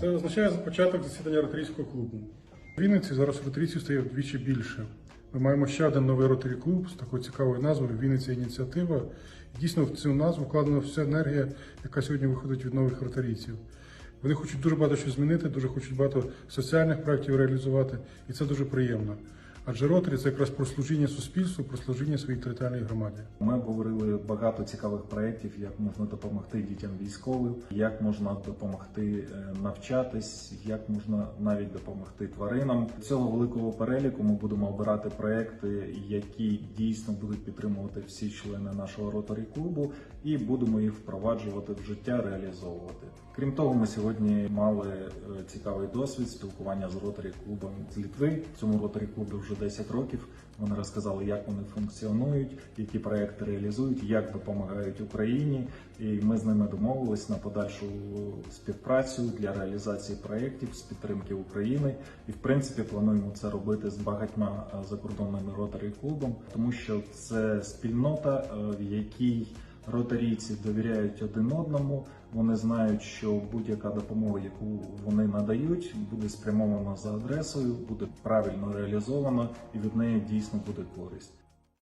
Це означає початок засідання роторійського клубу. В Вінниці зараз роторійців стає вдвічі більше. Ми маємо ще один новий роторі клуб з такою цікавою назвою Вінниця ініціатива. Дійсно, в цю назву вкладена вся енергія, яка сьогодні виходить від нових роторійців. Вони хочуть дуже багато що змінити, дуже хочуть багато соціальних проєктів реалізувати, і це дуже приємно. Адже ротарі це якраз про служіння суспільству, про служіння своїй територіальній громаді. Ми обговорили багато цікавих проєктів, як можна допомогти дітям військовим, як можна допомогти е, навчатись, як можна навіть допомогти тваринам. Цього великого переліку ми будемо обирати проекти, які дійсно будуть підтримувати всі члени нашого роторі клубу, і будемо їх впроваджувати в життя, реалізовувати. Крім того, ми сьогодні мали е, цікавий досвід спілкування з роторі клубом з Літви. Цьому роторі клубу вже 10 років. Вони розказали, як вони функціонують, які проекти реалізують, як допомагають Україні. І ми з ними домовились на подальшу співпрацю для реалізації проєктів з підтримки України. І в принципі плануємо це робити з багатьма е, закордонними роторі клубом, тому що це спільнота, е, в якій Ротарійці довіряють один одному. Вони знають, що будь-яка допомога, яку вони надають, буде спрямована за адресою, буде правильно реалізована і від неї дійсно буде користь.